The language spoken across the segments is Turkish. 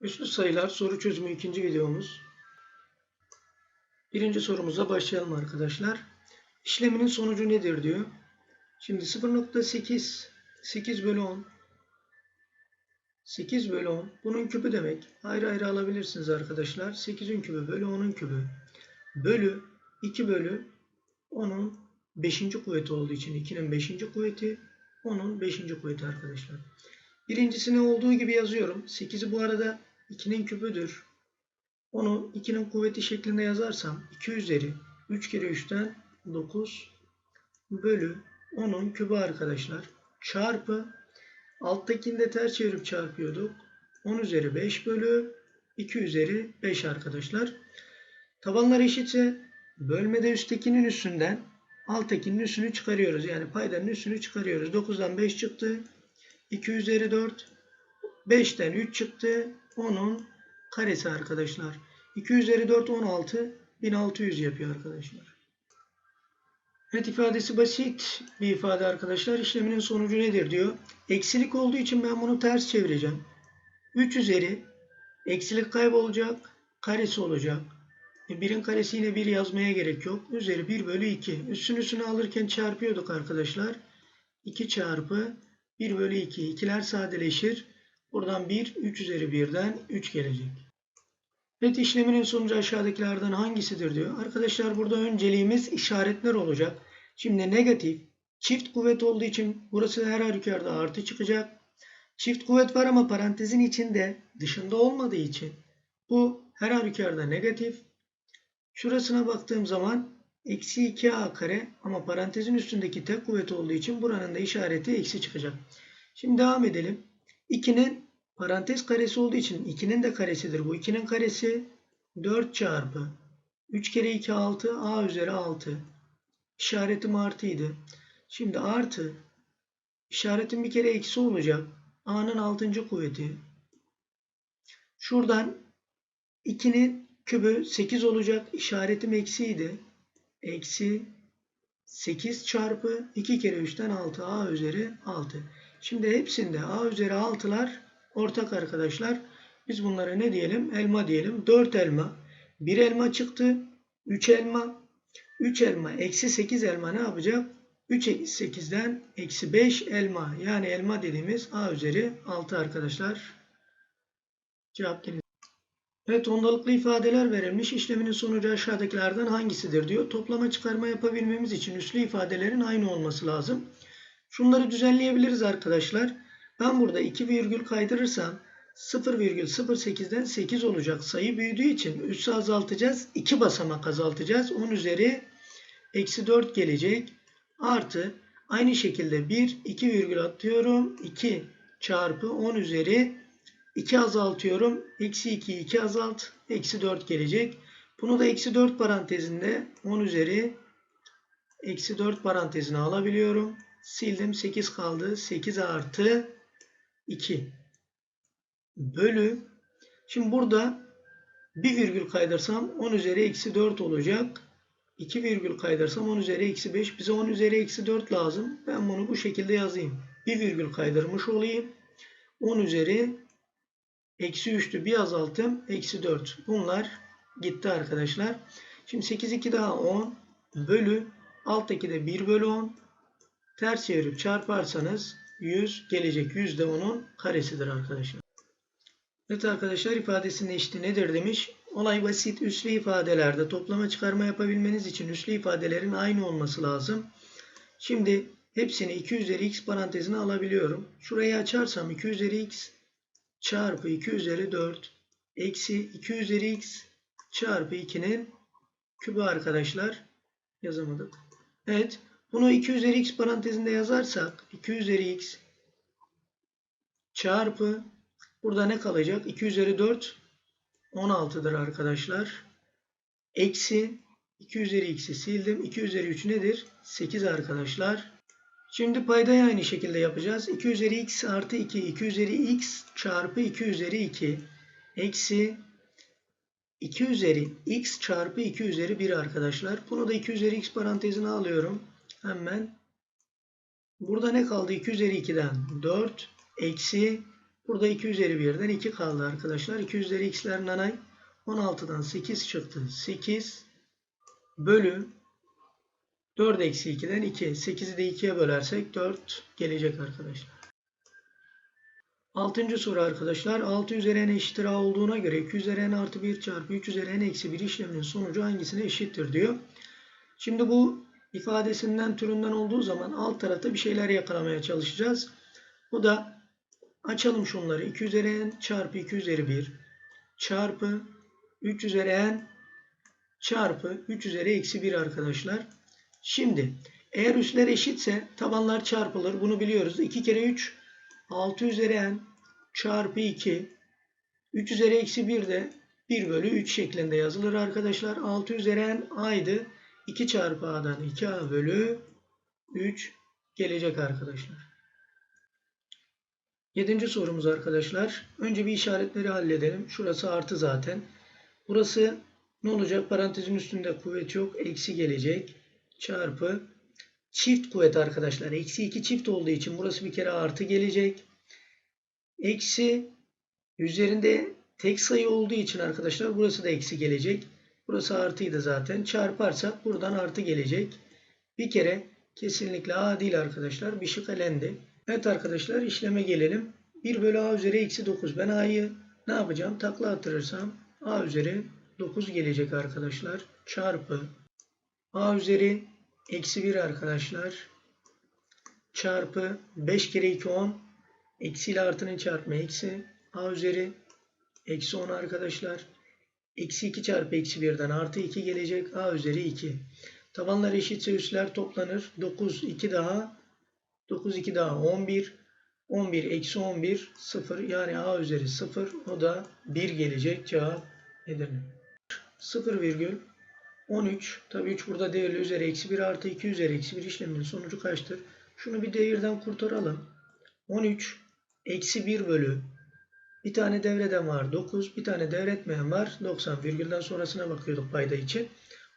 Üslü sayılar soru çözümü ikinci videomuz. Birinci sorumuza başlayalım arkadaşlar. İşleminin sonucu nedir diyor. Şimdi 0.8 8 bölü 10 8 bölü 10 bunun küpü demek. Ayrı ayrı alabilirsiniz arkadaşlar. 8'in küpü bölü 10'un küpü. Bölü 2 bölü 10'un 5. kuvveti olduğu için 2'nin 5. kuvveti 10'un 5. kuvveti arkadaşlar. Birincisini olduğu gibi yazıyorum. 8'i bu arada 2'nin küpüdür. Onu 2'nin kuvveti şeklinde yazarsam 2 üzeri 3 kere 3'ten 9 bölü 10'un kübü arkadaşlar. Çarpı alttakini de ters çevirip çarpıyorduk. 10 üzeri 5 bölü 2 üzeri 5 arkadaşlar. Tabanlar eşitse bölmede üsttekinin üstünden alttakinin üstünü çıkarıyoruz. Yani paydanın üstünü çıkarıyoruz. 9'dan 5 çıktı. 2 üzeri 4. 5'ten 3 çıktı. 10'un karesi arkadaşlar. 2 üzeri 4 16. 1600 yapıyor arkadaşlar. Evet ifadesi basit bir ifade arkadaşlar. İşleminin sonucu nedir diyor. Eksilik olduğu için ben bunu ters çevireceğim. 3 üzeri eksilik kaybolacak. Karesi olacak. E, birin karesi yine 1 yazmaya gerek yok. Üzeri 1 bölü 2. Üstün üstüne alırken çarpıyorduk arkadaşlar. 2 çarpı 1 bölü 2. İkiler sadeleşir. Buradan 1, 3 üzeri 1'den 3 gelecek. Evet işleminin sonucu aşağıdakilerden hangisidir diyor. Arkadaşlar burada önceliğimiz işaretler olacak. Şimdi negatif, çift kuvvet olduğu için burası her halükarda artı çıkacak. Çift kuvvet var ama parantezin içinde dışında olmadığı için bu her halükarda negatif. Şurasına baktığım zaman eksi 2a kare ama parantezin üstündeki tek kuvvet olduğu için buranın da işareti eksi çıkacak. Şimdi devam edelim. 2'nin parantez karesi olduğu için 2'nin de karesidir. Bu 2'nin karesi 4 çarpı 3 kere 2 6 a üzeri 6. İşaretim artıydı. Şimdi artı işaretim bir kere eksi olacak. a'nın 6. kuvveti. Şuradan 2'nin kübü 8 olacak. İşaretim eksiydi. Eksi 8 çarpı 2 kere 3'ten 6 a üzeri 6. Şimdi hepsinde a üzeri 6'lar ortak arkadaşlar. Biz bunlara ne diyelim? Elma diyelim. 4 elma. 1 elma çıktı. 3 elma. 3 elma eksi 8 elma ne yapacak? 3 eksi 8'den eksi 5 elma. Yani elma dediğimiz a üzeri 6 arkadaşlar. Cevap gelir. Evet ondalıklı ifadeler verilmiş. İşleminin sonucu aşağıdakilerden hangisidir diyor. Toplama çıkarma yapabilmemiz için üslü ifadelerin aynı olması lazım. Şunları düzenleyebiliriz arkadaşlar. Ben burada 2 virgül kaydırırsam 0,08'den 8 olacak. Sayı büyüdüğü için üssü azaltacağız. 2 basamak azaltacağız. 10 üzeri eksi 4 gelecek. Artı aynı şekilde 1, 2 virgül atıyorum. 2 çarpı 10 üzeri 2 azaltıyorum. Eksi 2, 2 azalt. Eksi 4 gelecek. Bunu da eksi 4 parantezinde 10 üzeri eksi 4 parantezine alabiliyorum. Sildim. 8 kaldı. 8 artı 2 bölü. Şimdi burada bir virgül kaydırsam 10 üzeri eksi 4 olacak. 2 virgül kaydırsam 10 üzeri eksi 5. Bize 10 üzeri eksi 4 lazım. Ben bunu bu şekilde yazayım. Bir virgül kaydırmış olayım. 10 üzeri eksi 3'tü. Bir azalttım. Eksi 4. Bunlar gitti arkadaşlar. Şimdi 8 2 daha 10 bölü alttaki de 1 bölü 10 ters çevirip çarparsanız 100 gelecek. 100 de onun karesidir arkadaşlar. Evet arkadaşlar ifadesinin eşiti nedir demiş. Olay basit. Üslü ifadelerde toplama çıkarma yapabilmeniz için üslü ifadelerin aynı olması lazım. Şimdi hepsini 2 üzeri x parantezine alabiliyorum. Şurayı açarsam 2 üzeri x çarpı 2 üzeri 4 eksi 2 üzeri x çarpı 2'nin kübü arkadaşlar. Yazamadık. Evet. Bunu 2 üzeri x parantezinde yazarsak 2 üzeri x çarpı burada ne kalacak? 2 üzeri 4 16'dır arkadaşlar. Eksi 2 üzeri x'i sildim. 2 üzeri 3 nedir? 8 arkadaşlar. Şimdi paydayı aynı şekilde yapacağız. 2 üzeri x artı 2. 2 üzeri x çarpı 2 üzeri 2. Eksi 2 üzeri x çarpı 2 üzeri 1 arkadaşlar. Bunu da 2 üzeri x parantezine alıyorum. Hemen. Burada ne kaldı? 2 üzeri 2'den 4 eksi Burada 2 üzeri 1'den 2 kaldı arkadaşlar. 2 üzeri x'ler nanay. 16'dan 8 çıktı. 8 bölü 4 eksi 2'den 2. 8'i de 2'ye bölersek 4 gelecek arkadaşlar. Altıncı soru arkadaşlar. 6 üzeri n eşittir a olduğuna göre 2 üzeri n artı 1 çarpı 3 üzeri n eksi 1 işleminin sonucu hangisine eşittir diyor. Şimdi bu ifadesinden türünden olduğu zaman alt tarafta bir şeyler yakalamaya çalışacağız. Bu da açalım şunları. 2 üzeri n çarpı 2 üzeri 1 çarpı 3 üzeri n çarpı 3 üzeri eksi 1 arkadaşlar. Şimdi eğer üsler eşitse tabanlar çarpılır. Bunu biliyoruz. 2 kere 3 6 üzeri n çarpı 2 3 üzeri eksi 1 de 1 bölü 3 şeklinde yazılır arkadaşlar. 6 üzeri n a'ydı. 2 çarpı a'dan 2a bölü 3 gelecek arkadaşlar. Yedinci sorumuz arkadaşlar. Önce bir işaretleri halledelim. Şurası artı zaten. Burası ne olacak? Parantezin üstünde kuvvet yok. Eksi gelecek. Çarpı çift kuvvet arkadaşlar. Eksi 2 çift olduğu için burası bir kere artı gelecek. Eksi üzerinde tek sayı olduğu için arkadaşlar burası da eksi gelecek. Burası artıydı zaten. Çarparsak buradan artı gelecek. Bir kere kesinlikle a değil arkadaşlar. Bir şık elendi. Evet arkadaşlar işleme gelelim. 1 bölü a üzeri eksi 9. Ben a'yı ne yapacağım? Takla attırırsam a üzeri 9 gelecek arkadaşlar. Çarpı a üzeri eksi 1 arkadaşlar. Çarpı 5 kere 2 10. Eksi ile artının çarpımı eksi. a üzeri eksi 10 arkadaşlar. Eksi 2 çarpı eksi 1'den artı 2 gelecek. a üzeri 2. Tabanlar eşitse üsler toplanır. 9 2 daha 9 2 daha 11. 11 eksi 11 0 yani a üzeri 0 o da 1 gelecek cevap Edirne. 0 virgül 13 tabi 3 burada değerli üzeri eksi 1 artı 2 üzeri eksi 1 işleminin sonucu kaçtır? Şunu bir değerden kurtaralım. 13 eksi 1 bölü bir tane devreden var 9 bir tane devretmeyen var 90 virgülden sonrasına bakıyorduk payda için.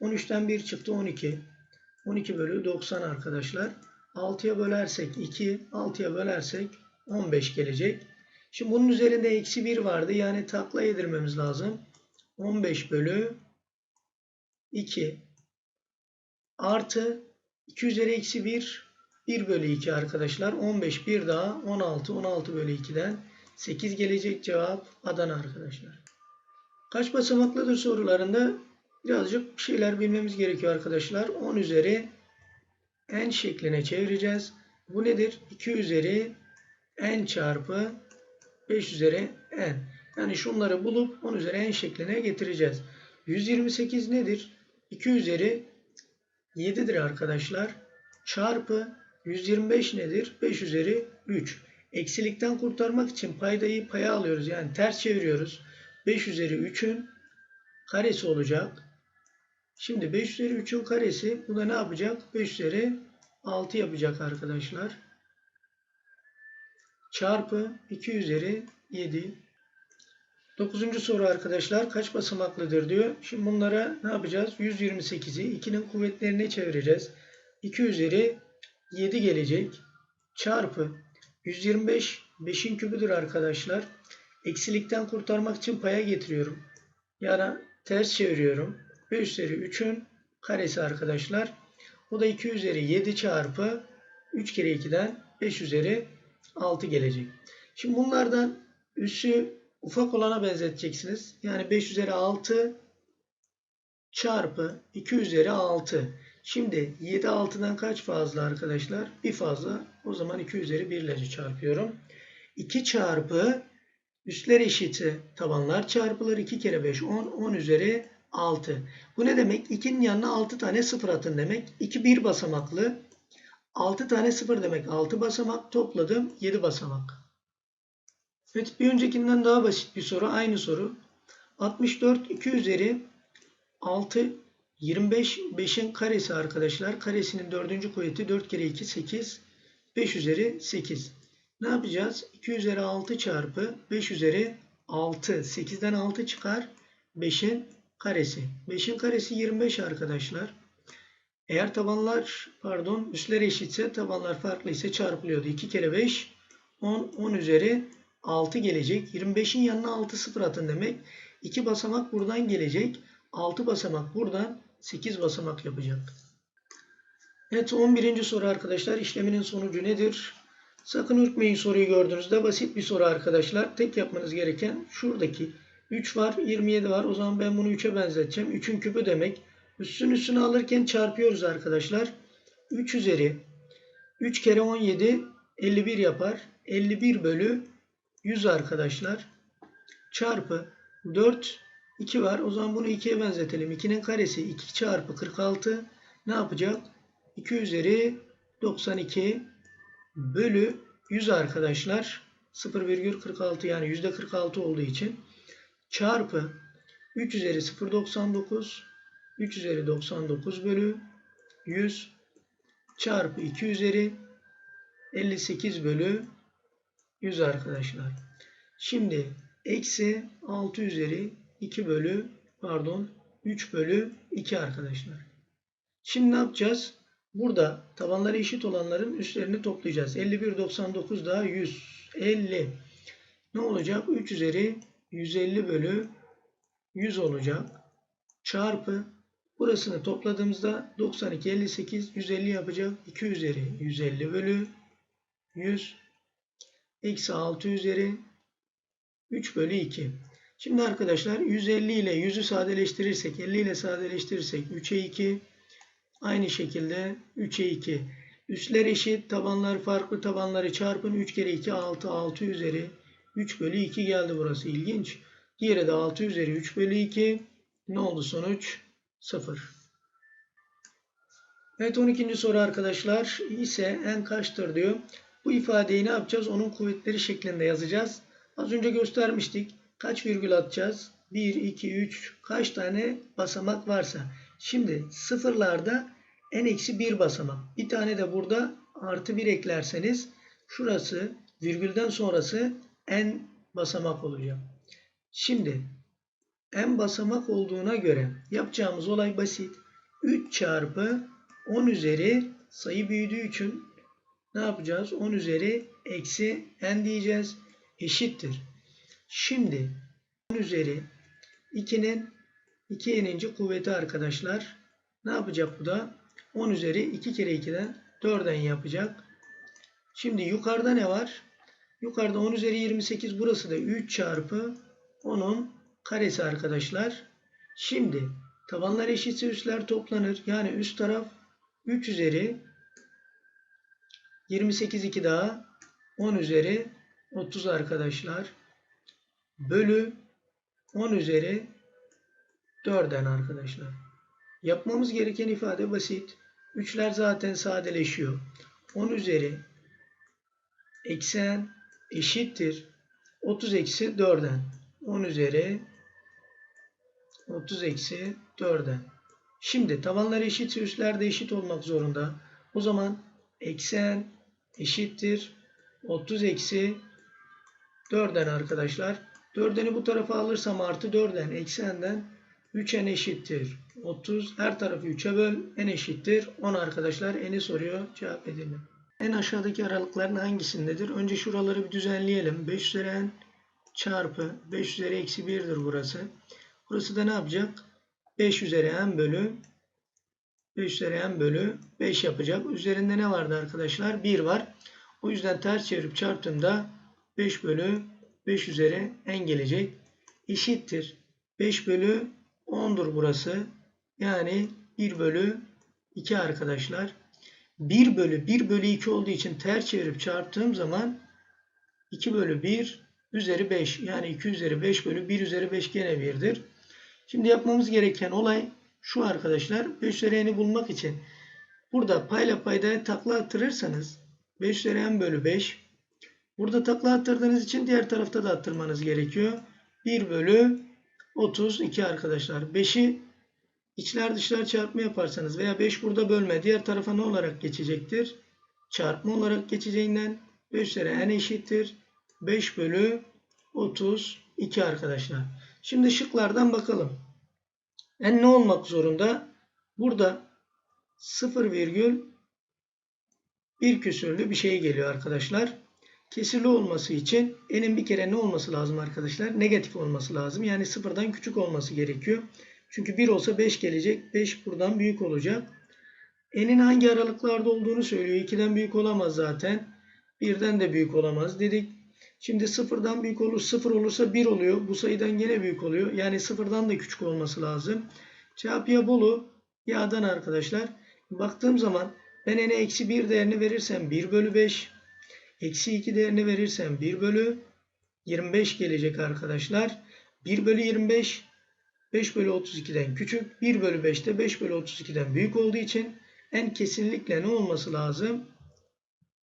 13'ten 1 çıktı 12. 12 bölü 90 arkadaşlar. 6'ya bölersek 2, 6'ya bölersek 15 gelecek. Şimdi bunun üzerinde eksi 1 vardı. Yani takla yedirmemiz lazım. 15 bölü 2 artı 2 üzeri eksi 1 1 bölü 2 arkadaşlar. 15 bir daha 16 16 bölü 2'den 8 gelecek cevap Adana arkadaşlar. Kaç basamaklıdır sorularında birazcık bir şeyler bilmemiz gerekiyor arkadaşlar. 10 üzeri n şekline çevireceğiz. Bu nedir? 2 üzeri n çarpı 5 üzeri n. Yani şunları bulup 10 üzeri n şekline getireceğiz. 128 nedir? 2 üzeri 7'dir arkadaşlar. Çarpı 125 nedir? 5 üzeri 3. Eksilikten kurtarmak için paydayı paya alıyoruz. Yani ters çeviriyoruz. 5 üzeri 3'ün karesi olacak. Şimdi 5 üzeri 3'ün karesi bu da ne yapacak? 5 üzeri 6 yapacak arkadaşlar. Çarpı 2 üzeri 7. Dokuzuncu soru arkadaşlar kaç basamaklıdır diyor. Şimdi bunlara ne yapacağız? 128'i 2'nin kuvvetlerine çevireceğiz. 2 üzeri 7 gelecek. Çarpı 125 5'in kübüdür arkadaşlar. Eksilikten kurtarmak için paya getiriyorum. Yani ters çeviriyorum. 5 üzeri 3'ün karesi arkadaşlar. O da 2 üzeri 7 çarpı 3 kere 2'den 5 üzeri 6 gelecek. Şimdi bunlardan üssü ufak olana benzeteceksiniz. Yani 5 üzeri 6 çarpı 2 üzeri 6. Şimdi 7 6'dan kaç fazla arkadaşlar? Bir fazla. O zaman 2 üzeri 1 ile çarpıyorum. 2 çarpı üstler eşiti tabanlar çarpılır. 2 kere 5 10. 10 üzeri 6. Bu ne demek? 2'nin yanına 6 tane 0 atın demek. 2 bir basamaklı. 6 tane 0 demek. 6 basamak topladım. 7 basamak. Evet bir öncekinden daha basit bir soru. Aynı soru. 64 2 üzeri 6 25 5'in karesi arkadaşlar. Karesinin dördüncü kuvveti 4 kere 2 8. 5 üzeri 8. Ne yapacağız? 2 üzeri 6 çarpı 5 üzeri 6. 8'den 6 çıkar. 5'in karesi. 5'in karesi 25 arkadaşlar. Eğer tabanlar pardon üstler eşitse tabanlar farklı ise çarpılıyordu. 2 kere 5 10 10 üzeri 6 gelecek. 25'in yanına 6 sıfır atın demek. 2 basamak buradan gelecek. 6 basamak buradan 8 basamak yapacak. Evet 11. soru arkadaşlar. İşleminin sonucu nedir? Sakın ürkmeyin soruyu gördüğünüzde basit bir soru arkadaşlar. Tek yapmanız gereken şuradaki 3 var 27 var. O zaman ben bunu 3'e benzeteceğim. 3'ün küpü demek. Üstün üstüne alırken çarpıyoruz arkadaşlar. 3 üzeri 3 kere 17 51 yapar. 51 bölü 100 arkadaşlar. Çarpı 4 2 var. O zaman bunu 2'ye benzetelim. 2'nin karesi 2 çarpı 46 ne yapacak? 2 üzeri 92 bölü 100 arkadaşlar. 0,46 yani %46 olduğu için çarpı 3 üzeri 0,99 3 üzeri 99 bölü 100 çarpı 2 üzeri 58 bölü 100 arkadaşlar. Şimdi eksi 6 üzeri 2 bölü pardon 3 bölü 2 arkadaşlar. Şimdi ne yapacağız? Burada tabanları eşit olanların üstlerini toplayacağız. 51, 99 daha 100. 50. Ne olacak? 3 üzeri 150 bölü 100 olacak. Çarpı burasını topladığımızda 92, 58, 150 yapacak. 2 üzeri 150 bölü 100. Eksi 6 üzeri 3 bölü 2. Şimdi arkadaşlar 150 ile 100'ü sadeleştirirsek 50 ile sadeleştirirsek 3'e 2 Aynı şekilde 3'e 2. Üstler eşit, tabanlar farklı. Tabanları çarpın. 3 kere 2 6. 6 üzeri 3 bölü 2 geldi burası. İlginç. Diğeri de 6 üzeri 3 bölü 2. Ne oldu sonuç? 0. Evet 12. soru arkadaşlar. ise n kaçtır diyor. Bu ifadeyi ne yapacağız? Onun kuvvetleri şeklinde yazacağız. Az önce göstermiştik. Kaç virgül atacağız? 1, 2, 3 kaç tane basamak varsa. Şimdi sıfırlarda n-1 basamak. Bir tane de burada artı 1 eklerseniz şurası virgülden sonrası n basamak olacak. Şimdi n basamak olduğuna göre yapacağımız olay basit. 3 çarpı 10 üzeri sayı büyüdüğü için ne yapacağız? 10 üzeri eksi n diyeceğiz. Eşittir. Şimdi 10 üzeri 2'nin 2 eninci kuvveti arkadaşlar. Ne yapacak bu da? 10 üzeri 2 kere 2'den 4'den yapacak. Şimdi yukarıda ne var? Yukarıda 10 üzeri 28 burası da 3 çarpı 10'un karesi arkadaşlar. Şimdi tabanlar eşitse üstler toplanır. Yani üst taraf 3 üzeri 28 2 daha 10 üzeri 30 arkadaşlar. Bölü 10 üzeri 4'den arkadaşlar. Yapmamız gereken ifade basit. Üçler zaten sadeleşiyor. 10 üzeri eksen eşittir. 30 eksi 4'den. 10 üzeri 30 eksi 4'den. Şimdi tabanlar eşitse üstler de eşit olmak zorunda. O zaman eksen eşittir. 30 eksi 4'den arkadaşlar. 4'eni bu tarafa alırsam artı 4'den eksenden 3n eşittir 30. Her tarafı 3'e böl. n eşittir 10 arkadaşlar. n'i soruyor. Cevap edelim. En aşağıdaki aralıkların hangisindedir? Önce şuraları bir düzenleyelim. 5 üzeri n çarpı 5 üzeri eksi 1'dir burası. Burası da ne yapacak? 5 üzeri n bölü 5 üzeri n bölü 5 yapacak. Üzerinde ne vardı arkadaşlar? 1 var. O yüzden ters çevirip çarptığımda 5 bölü 5 üzeri n gelecek. Eşittir. 5 bölü 10'dur burası. Yani 1 bölü 2 arkadaşlar. 1 bölü 1 bölü 2 olduğu için ters çevirip çarptığım zaman 2 bölü 1 üzeri 5. Yani 2 üzeri 5 bölü 1 üzeri 5 gene 1'dir. Şimdi yapmamız gereken olay şu arkadaşlar. 5 üzeri bulmak için burada payla paydaya takla attırırsanız 5 üzeri n bölü 5 burada takla attırdığınız için diğer tarafta da attırmanız gerekiyor. 1 bölü 32 arkadaşlar. 5'i içler dışlar çarpma yaparsanız veya 5 burada bölme diğer tarafa ne olarak geçecektir? Çarpma olarak geçeceğinden 5 üzeri n eşittir. 5 bölü 32 arkadaşlar. Şimdi şıklardan bakalım. N ne olmak zorunda? Burada 0 virgül bir küsürlü bir şey geliyor arkadaşlar. Kesirli olması için n'in bir kere ne olması lazım arkadaşlar? Negatif olması lazım. Yani sıfırdan küçük olması gerekiyor. Çünkü 1 olsa 5 gelecek. 5 buradan büyük olacak. N'in hangi aralıklarda olduğunu söylüyor. 2'den büyük olamaz zaten. 1'den de büyük olamaz dedik. Şimdi sıfırdan büyük olur. 0 olursa 1 oluyor. Bu sayıdan gene büyük oluyor. Yani sıfırdan da küçük olması lazım. Cevap ya Bolu ya Adana arkadaşlar. Baktığım zaman ben n'e eksi 1 değerini verirsem 1 bölü 5. Eksi 2 değerini verirsem 1 bölü 25 gelecek arkadaşlar. 1 bölü 25 5 bölü 32'den küçük. 1 bölü 5 de 5 bölü 32'den büyük olduğu için en kesinlikle ne olması lazım?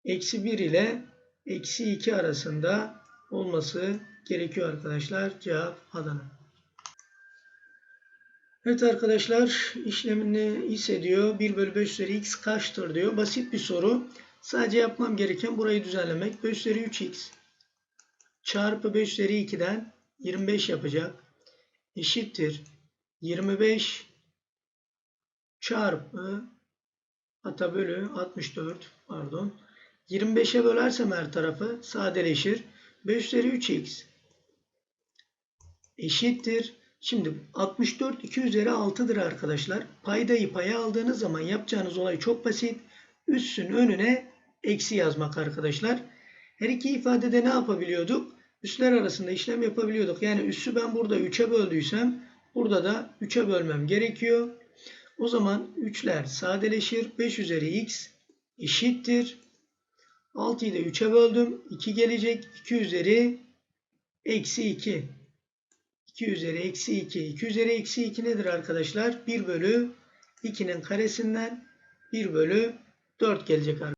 Eksi 1 ile eksi 2 arasında olması gerekiyor arkadaşlar. Cevap Adana. Evet arkadaşlar işlemini hissediyor. 1 bölü 5 üzeri x kaçtır diyor. Basit bir soru. Sadece yapmam gereken burayı düzenlemek. 5 üzeri 3x çarpı 5 üzeri 2'den 25 yapacak. Eşittir. 25 çarpı hatta bölü 64 pardon. 25'e bölersem her tarafı sadeleşir. 5 üzeri 3x eşittir. Şimdi 64 2 üzeri 6'dır arkadaşlar. Paydayı paya aldığınız zaman yapacağınız olay çok basit. Üssün önüne eksi yazmak arkadaşlar. Her iki ifadede ne yapabiliyorduk? Üsler arasında işlem yapabiliyorduk. Yani üssü ben burada 3'e böldüysem burada da 3'e bölmem gerekiyor. O zaman 3'ler sadeleşir. 5 üzeri x eşittir. 6'yı da 3'e böldüm. 2 gelecek. 2 üzeri eksi 2. 2 üzeri eksi 2. 2 üzeri eksi 2 nedir arkadaşlar? 1 bölü 2'nin karesinden 1 bölü 4 gelecek arkadaşlar.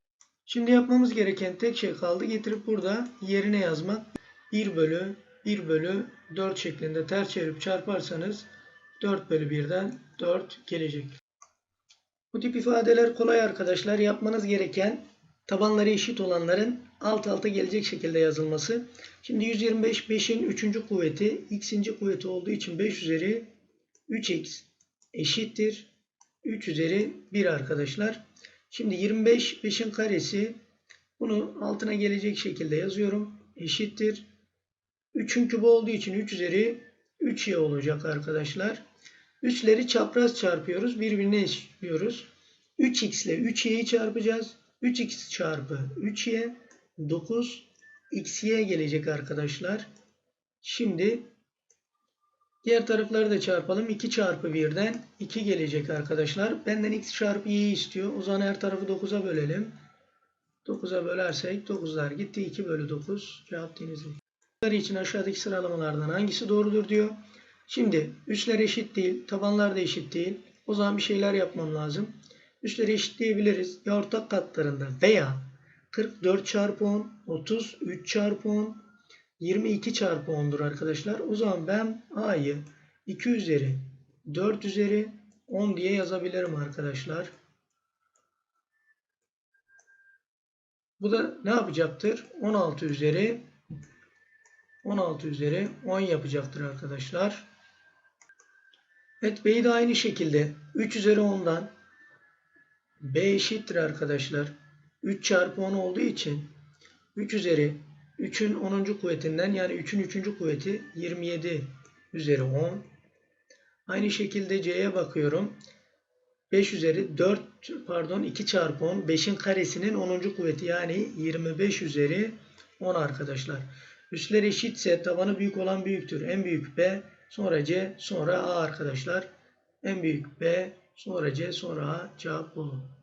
Şimdi yapmamız gereken tek şey kaldı. Getirip burada yerine yazmak. 1 bölü 1 bölü 4 şeklinde ters çevirip çarparsanız 4 bölü 1'den 4 gelecek. Bu tip ifadeler kolay arkadaşlar. Yapmanız gereken tabanları eşit olanların alt alta gelecek şekilde yazılması. Şimdi 125 5'in 3. kuvveti x'inci kuvveti olduğu için 5 üzeri 3x eşittir. 3 üzeri 1 arkadaşlar. Şimdi 25 5'in karesi bunu altına gelecek şekilde yazıyorum. Eşittir. 3'ün kübü olduğu için 3 üzeri 3y olacak arkadaşlar. Üsleri çapraz çarpıyoruz. Birbirine eşitliyoruz. 3x ile 3y'yi çarpacağız. 3x çarpı 3y 9 xy gelecek arkadaşlar. Şimdi diğer tarafları da çarpalım. 2 çarpı 1'den 2 gelecek arkadaşlar. Benden x çarpı y istiyor. O zaman her tarafı 9'a bölelim. 9'a bölersek 9'lar gitti. 2 bölü 9 cevap denizli. için aşağıdaki sıralamalardan hangisi doğrudur diyor. Şimdi üstler eşit değil. Tabanlar da eşit değil. O zaman bir şeyler yapmam lazım. Üstleri eşitleyebiliriz. Ya ortak katlarında veya 44 çarpı 10, 33 çarpı 10, 22 çarpı 10'dur arkadaşlar. O zaman ben A'yı 2 üzeri 4 üzeri 10 diye yazabilirim arkadaşlar. Bu da ne yapacaktır? 16 üzeri 16 üzeri 10 yapacaktır arkadaşlar. Evet B'yi de aynı şekilde 3 üzeri 10'dan B eşittir arkadaşlar. 3 çarpı 10 olduğu için 3 üzeri 3'ün 10. kuvvetinden yani 3'ün 3. kuvveti 27 üzeri 10. Aynı şekilde C'ye bakıyorum. 5 üzeri 4 pardon 2 çarpı 10 5'in karesinin 10. kuvveti yani 25 üzeri 10 arkadaşlar. Üstler eşitse tabanı büyük olan büyüktür. En büyük B sonra C sonra A arkadaşlar. En büyük B sonra C sonra A cevap bulun.